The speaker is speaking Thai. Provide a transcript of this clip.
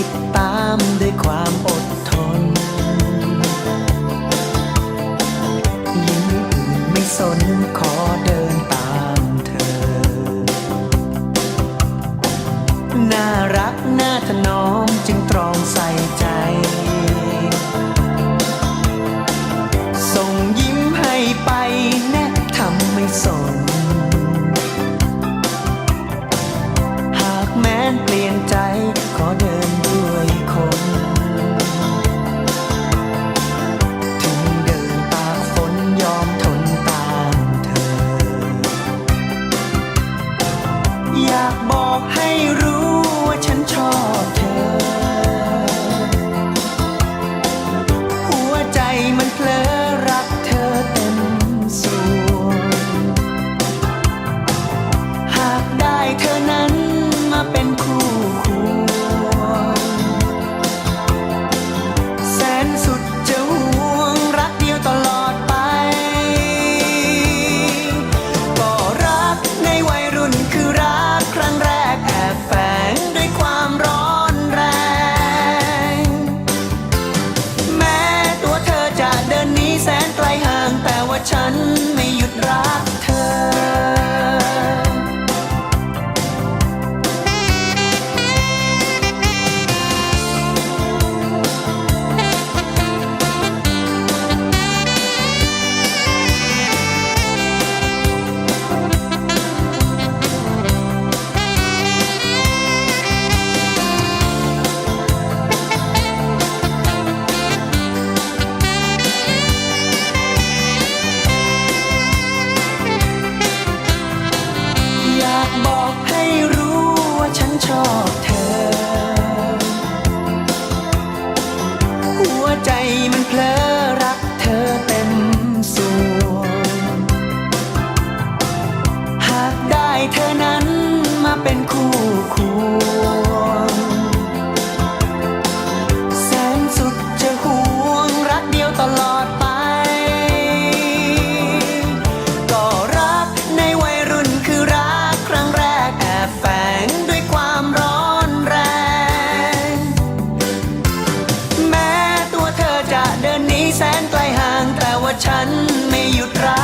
ติดตามด้วยความอดทน ยิ้มอื่นไม่สนขอเดินตามเธอ น่ารักน่าถนอมจึงตรองใส่ใจ 难。 อบเธอ หัวใจมันเพลิ แสนไกลห่างแต่ว่าฉันไม่หยุดรัก